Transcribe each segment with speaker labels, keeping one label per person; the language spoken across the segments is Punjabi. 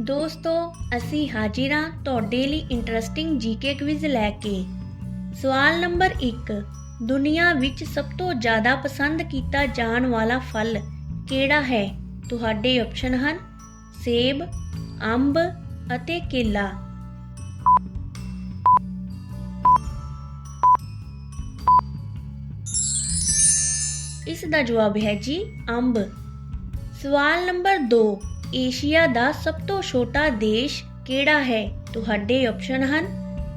Speaker 1: ਦੋਸਤੋ, ਅਸੀਂ ਹਾਜ਼ਰ ਹਾਂ ਤੁਹਾਡੇ ਲਈ ਇੰਟਰਸਟਿੰਗ ਜੀਕੇ ਕੁਇਜ਼ ਲੈ ਕੇ। ਸਵਾਲ ਨੰਬਰ 1 ਦੁਨੀਆ ਵਿੱਚ ਸਭ ਤੋਂ ਜ਼ਿਆਦਾ ਪਸੰਦ ਕੀਤਾ ਜਾਣ ਵਾਲਾ ਫਲ ਕਿਹੜਾ ਹੈ? ਤੁਹਾਡੇ ਆਪਸ਼ਨ ਹਨ ਸੇਬ, ਅੰਬ ਅਤੇ ਕੇਲਾ। ਇਸ ਦਾ ਜਵਾਬ ਹੈ ਜੀ, ਅੰਬ। ਸਵਾਲ ਨੰਬਰ 2 ਏਸ਼ੀਆ ਦਾ ਸਭ ਤੋਂ ਛੋਟਾ ਦੇਸ਼ ਕਿਹੜਾ ਹੈ? ਤੁਹਾਡੇ ਆਪਸ਼ਨ ਹਨ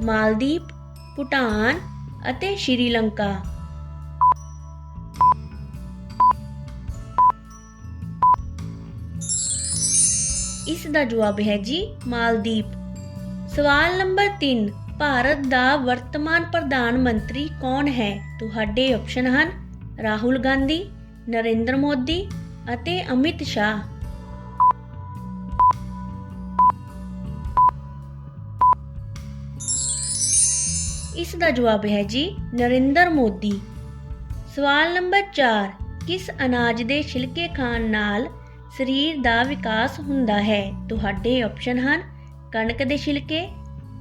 Speaker 1: ਮਾਲਦੀਪ ਭੂਟਾਨ ਅਤੇ ਸ਼੍ਰੀਲੰਕਾ। ਇਸ ਦਾ ਜਵਾਬ ਹੈ ਜੀ ਮਾਲਦੀਪ ਸਵਾਲ ਨੰਬਰ 3 ਭਾਰਤ ਦਾ ਵਰਤਮਾਨ ਪ੍ਰਧਾਨ ਮੰਤਰੀ ਕੌਣ ਹੈ? ਤੁਹਾਡੇ ਆਪਸ਼ਨ ਹਨ ਰਾਹੁਲ ਗਾਂਧੀ, ਨਰਿੰਦਰ ਮੋਦੀ ਅਤੇ ਅਮਿਤ ਸ਼ਾਹ। ਇਸ ਦਾ ਜਵਾਬ ਹੈ ਜੀ ਨਰਿੰਦਰ ਮੋਦੀ। ਸਵਾਲ ਨੰਬਰ 4 ਕਿਸ ਅਨਾਜ ਦੇ ਛਿਲਕੇ ਖਾਣ ਨਾਲ ਸਰੀਰ ਦਾ ਵਿਕਾਸ ਹੁੰਦਾ ਹੈ? ਤੁਹਾਡੇ ਆਪਸ਼ਨ ਹਨ ਕਣਕ ਦੇ ਛਿਲਕੇ,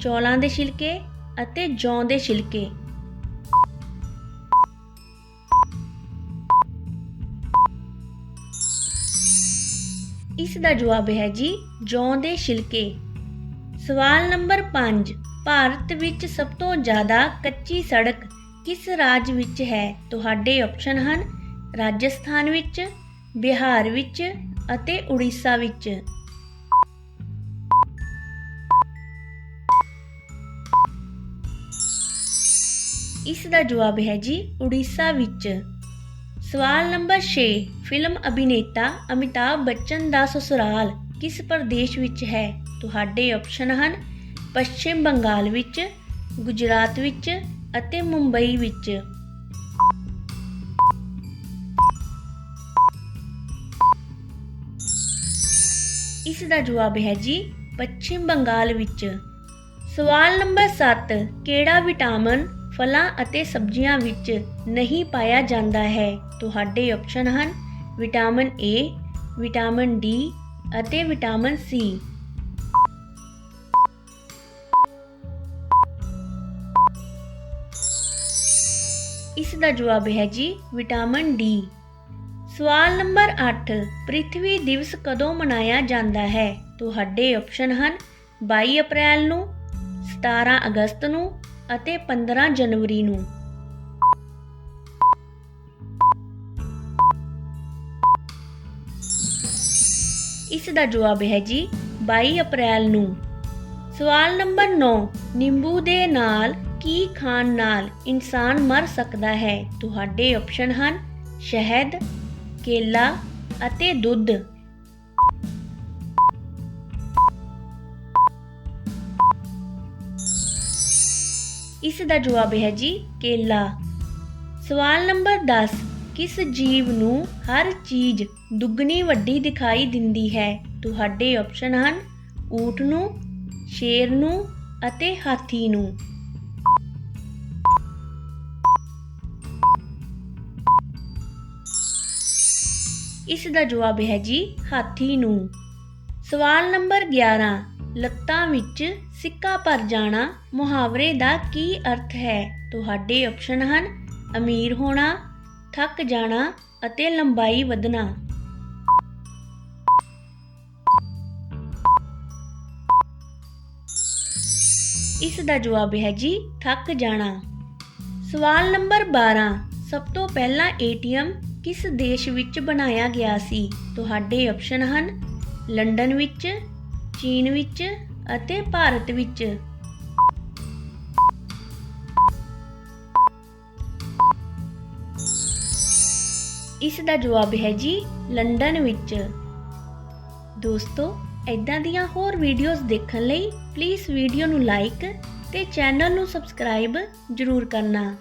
Speaker 1: ਚੌਲਾਂ ਦੇ ਛਿਲਕੇ ਅਤੇ ਜੌਂ ਦੇ ਛਿਲਕੇ। ਇਸ ਦਾ ਜਵਾਬ ਹੈ ਜੀ ਜੌਂ ਦੇ ਛਿਲਕੇ। ਸਵਾਲ ਨੰਬਰ 5 ਭਾਰਤ ਵਿੱਚ ਸਭ ਤੋਂ ਜ਼ਿਆਦਾ ਕੱਚੀ ਸੜਕ ਕਿਸ ਰਾਜ ਵਿੱਚ ਹੈ? ਤੁਹਾਡੇ ਆਪਸ਼ਨ ਹਨ ਰਾਜਸਥਾਨ ਵਿੱਚ, ਬਿਹਾਰ ਵਿੱਚ ਅਤੇ ਉੜੀਸਾ ਵਿੱਚ। ਇਸ ਦਾ ਜਵਾਬ ਹੈ ਜੀ ਉੜੀਸਾ ਵਿੱਚ। ਸਵਾਲ ਨੰਬਰ 6 ਫਿਲਮ ਅਭਿਨੇਤਾ ਅਮਿਤਾਭ ਬੱਚਨ ਦਾ ਸਸੁਰਾਲ ਕਿਸ ਪ੍ਰਦੇਸ਼ ਵਿੱਚ ਹੈ? ਤੁਹਾਡੇ ਆਪਸ਼ਨ ਹਨ ਪੱਛਮ ਬੰਗਾਲ ਵਿੱਚ, ਗੁਜਰਾਤ ਵਿੱਚ ਅਤੇ ਮੁੰਬਈ ਵਿੱਚ। ਇਸ ਦਾ ਜਵਾਬ ਹੈ ਜੀ, ਪੱਛਮ ਬੰਗਾਲ ਵਿੱਚ। ਸਵਾਲ ਨੰਬਰ 7 ਕਿਹੜਾ ਵਿਟਾਮਿਨ ਫਲਾਂ ਅਤੇ ਸਬਜ਼ੀਆਂ ਵਿੱਚ ਨਹੀਂ ਪਾਇਆ ਜਾਂਦਾ ਹੈ? ਤੁਹਾਡੇ ਆਪਸ਼ਨ ਹਨ ਵਿਟਾਮਿਨ ਏ ਵਿਟਾਮਿਨ ਡੀ ਅਤੇ ਵਿਟਾਮਿਨ ਸੀ ਇਸ ਦਾ ਜਵਾਬ ਹੈ ਜੀ ਵਿਟਾਮਿਨ ਡੀ। ਸਵਾਲ ਨੰਬਰ 8 ਪ੍ਰਿਥਵੀ ਦਿਵਸ ਕਦੋਂ ਮਨਾਇਆ ਜਾਂਦਾ ਹੈ? ਤੁਹਾਡੇ ਆਪਸ਼ਨ ਹਨ 22 ਅਪ੍ਰੈਲ ਨੂੰ 17 ਅਗਸਤ ਨੂੰ ਅਤੇ 15 ਜਨਵਰੀ ਨੂੰ। ਇਸ ਦਾ ਜਵਾਬ ਹੈ ਜੀ 22 ਅਪ੍ਰੈਲ ਨੂੰ। ਸਵਾਲ ਨੰਬਰ 9 ਨਿੰਬੂ ਦੇ ਨਾਲ ਕੀ ਖਾਣ ਨਾਲ ਇਨਸਾਨ ਮਰ ਸਕਦਾ ਹੈ? ਤੁਹਾਡੇ ਆਪਸ਼ਨ ਹਨ ਸ਼ਹਿਦ, ਕੇਲਾ ਅਤੇ ਦੁੱਧ। ਇਸ ਦਾ ਜਵਾਬ ਹੈ ਜੀ ਕੇਲਾ। ਸਵਾਲ ਨੰਬਰ 10 ਕਿਸ ਜੀਵ ਨੂੰ ਹਰ ਚੀਜ਼ ਦੁੱਗਣੀ ਵੱਡੀ ਦਿਖਾਈ ਦਿੰਦੀ ਹੈ? ਤੁਹਾਡੇ ਆਪਸ਼ਨ ਹਨ ਊਠ ਨੂੰ, ਸ਼ੇਰ ਨੂੰ ਅਤੇ ਹਾਥੀ ਨੂੰ। ਇਸ ਦਾ ਜਵਾਬ ਹੈ ਜੀ ਹਾਥੀ ਨੂੰ। ਸਵਾਲ ਨੰਬਰ 11 ਲੱਤਾਂ ਵਿੱਚ ਸਿੱਕਾ ਭਰ ਜਾਣਾ ਮੁਹਾਵਰੇ ਦਾ ਕੀ ਅਰਥ ਹੈ? ਤੁਹਾਡੇ ਆਪਸ਼ਨ ਹਨ ਅਮੀਰ ਹੋਣਾ, ਥੱਕ ਜਾਣਾ ਅਤੇ ਲੰਬਾਈ ਵਧਣਾ। ਇਸ ਦਾ ਜਵਾਬ ਹੈ ਜੀ ਥੱਕ ਜਾਣਾ। ਸਵਾਲ ਨੰਬਰ 12 ਸਭ ਤੋਂ ਪਹਿਲਾਂ ਏਟੀਐਮ ਕਿਸ ਦੇਸ਼ ਵਿੱਚ ਬਣਾਇਆ ਗਿਆ ਸੀ? ਤੁਹਾਡੇ ਆਪਸ਼ਨ ਹਨ ਲੰਡਨ ਵਿੱਚ, ਚੀਨ ਵਿੱਚ ਅਤੇ ਭਾਰਤ ਵਿੱਚ। ਇਸ ਦਾ ਜਵਾਬ ਹੈ ਜੀ ਲੰਡਨ ਵਿੱਚ। ਦੋਸਤੋ ਇਦਾਂ ਦੀਆਂ ਹੋਰ ਵੀਡੀਓਜ਼ ਦੇਖਣ ਲਈ ਪਲੀਜ਼ ਵੀਡੀਓ ਨੂੰ ਲਾਈਕ ਤੇ ਚੈਨਲ ਨੂੰ ਸਬਸਕ੍ਰਾਈਬ ਜ਼ਰੂਰ ਕਰਨਾ।